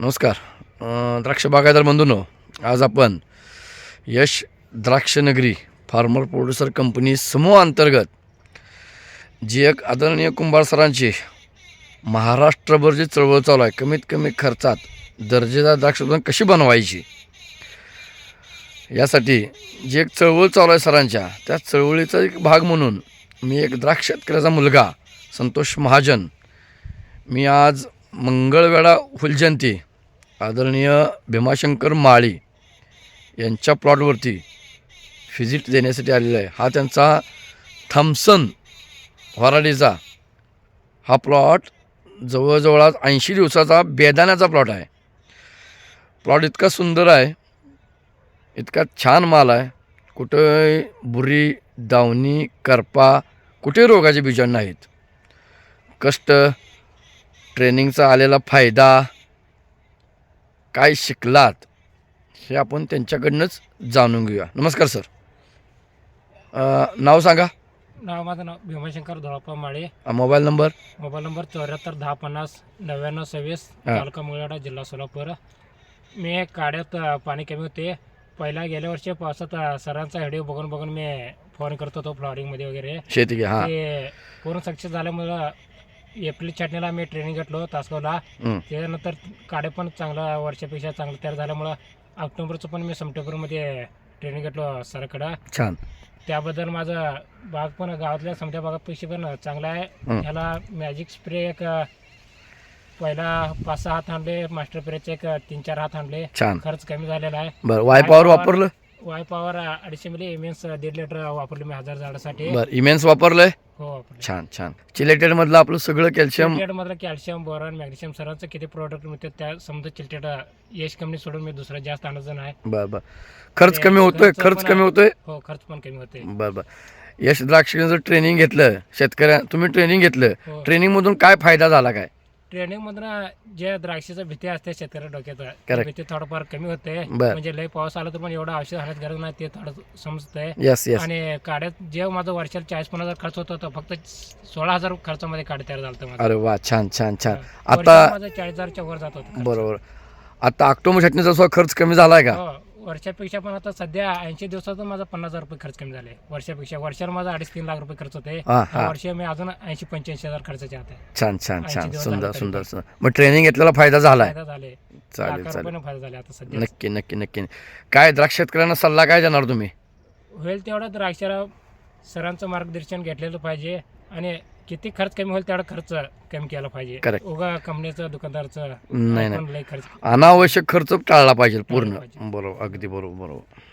नमस्कार. द्राक्ष बागायदार बंधूंनो आज आपण Yash Drakshanagari farmer producer company समूह अंतर्गत जी एक आदरणीय कुंभार सरांची महाराष्ट्रभर जी चळवळ चालू आहे कमीत कमी खर्चात दर्जेदार द्राक्ष उत्पादन कशी बनवायची? यासाठी जी एक चळवळ चालू आहे सरांच्या त्या चळवळीचा एक भाग म्हणून मी एक द्राक्ष शेतकऱ्याचा मुलगा संतोष महाजन मी आज मंगळवेढा फुलजयंती आदरणीय भीमाशंकर माळी यांच्या प्लॉटवरती व्हिजिट देण्यासाठी आलेला आहे. हा त्यांचा थम्सन वराडीचा हा प्लॉट जवळजवळ ऐंशी दिवसाचा बेदाण्याचा प्लॉट आहे. प्लॉट इतका सुंदर आहे इतका छान माल आहे. कुठे बुरी दावणी करपा कुठे रोगाचे बीजाण नाहीत. कष्ट ट्रेनिंगचा आलेला फायदा काय शिकलात हे आपण त्यांच्याकडनंच जाणून घेऊया. नमस्कार सर. अ, नाव सांगा. नाव माझं नाव भीमाशंकर धोळप्पा माळे. अ, मोबाईल नंबर? मोबाईल नंबर चौऱ्याहत्तर दहा पन्नास नव्याण्णव सव्वीस हा. तालुका मंगळवाडा जिल्हा सोलापूर. मी काड्यात अ, पाणी कमी होते. पहिला गेल्या वर्षी पावसात अ, सरांचा व्हिडिओ बघून बघून मी फोन करत होतो फ्लॉरिंगमध्ये वगैरे. शेती घे हां. ते पूर्ण सक्सेस झाल्यामुळं एप्रिल छाटणीला मी ट्रेनिंग घेतलो तासगावला. त्याच्यानंतर काडे पण चांगला वर्षापेक्षा चांगलं तयार झाल्यामुळं ऑक्टोबरचं पण मी सप्टेंबरमध्ये ट्रेनिंग घेतलो सराकडं. छान. त्याबद्दल माझं बाग पण गावातल्या समजा बागापेक्षा पण चांगला आहे. ह्याला मॅजिक स्प्रे एक पहिला पाच सहा हात आणले मास्टर स्प्रेचे एक तीन चार हात आणले छान. खर्च कमी झालेला आहे. बरं वापरलं? वाय पॉवर अडीचशे मिली एमएन्स दीड लिटर वापरले मी हजार झाडासाठी. बरं इमेन्स वापरलंय? हो वापरले छान छान. चिलेटेडमधलं आपलं सगळं कॅल्शियम? चिलटेड मधलं कॅल्शियम बोरॉन मॅग्नेशियम सरांचं किती प्रोडक्ट मिळते त्या समजा चिलटेड यश कंपनी सोडून मी दुसरा जास्त आणत नाही बरं बरं. खर्च ते कमी होतोय खर्च खर्च पण कमी. होतोय? हो खर्च पण कमी होते बरं बरं. यश द्राक्षाचं जर ट्रेनिंग घेतलं शेतकऱ्या तुम्ही ट्रेनिंग घेतलं हो. ट्रेनिंगमधून काय फायदा झाला काय? ट्रेनिंग मधून जे द्राक्षाचं भीती असते शेतकऱ्या डोक्यात Correct. भीती थोडंफार कमी होते. बर. म्हणजे लय पाऊस आला तर पण एवढं औषध घालण्याची गरज नाही ते थोडं समजतंय. येस येस आणि काड्यात जे माझं वर्षाला चाळीस पन्नास हजार खर्च होता तो फक्त सोळा हजार खर्चामध्ये काढ तयार झालं माझं. अरे वा छान छान छान. वर्षाला आता माझं चाळीस हजारच्या वर जात होतं खर्च. बरोबर. आता ऑक्टोबर छटणीचा सुद्धा खर्च कमी झालाय का? हो. वर्षापेक्षा पण आता सध्या ऐंशी दिवसातून माझा पन्नास हजार रुपये खर्च कमी झाले. वर्षापेक्षा वर्षाला माझा अडीच तीन लाख रुपये खर्च होते. हा हा. वर्षी मी अजून ऐंशी पंच्याऐंशी हजार खर्चाचे आहे. छान छान 80 छान. दिवस सुंदर झाले सुंदर. सुंदर. मग ट्रेनिंग घेतलेला फायदा झालाय? फायदा झाले चालेल लाखो चालेल. रुपयानं फायदा झाले आता सध्या. नक्की नक्की नक्की. काय द्राक्ष शेतकऱ्यांना सल्ला काय देणार तुम्ही? होईल तेवढं द्राक्षाला सरांचं मार्गदर्शन घेतलेलं पाहिजे आणि किती खर्च कमी होईल तेवढा खर्च कमी केला पाहिजे Correct. उगा कंपनीचं दुकानदारचं नाही, आपण लय खर्च अनावश्यक खर्च टाळला पाहिजे पूर्ण. बरोबर अगदी बरोबर बरोबर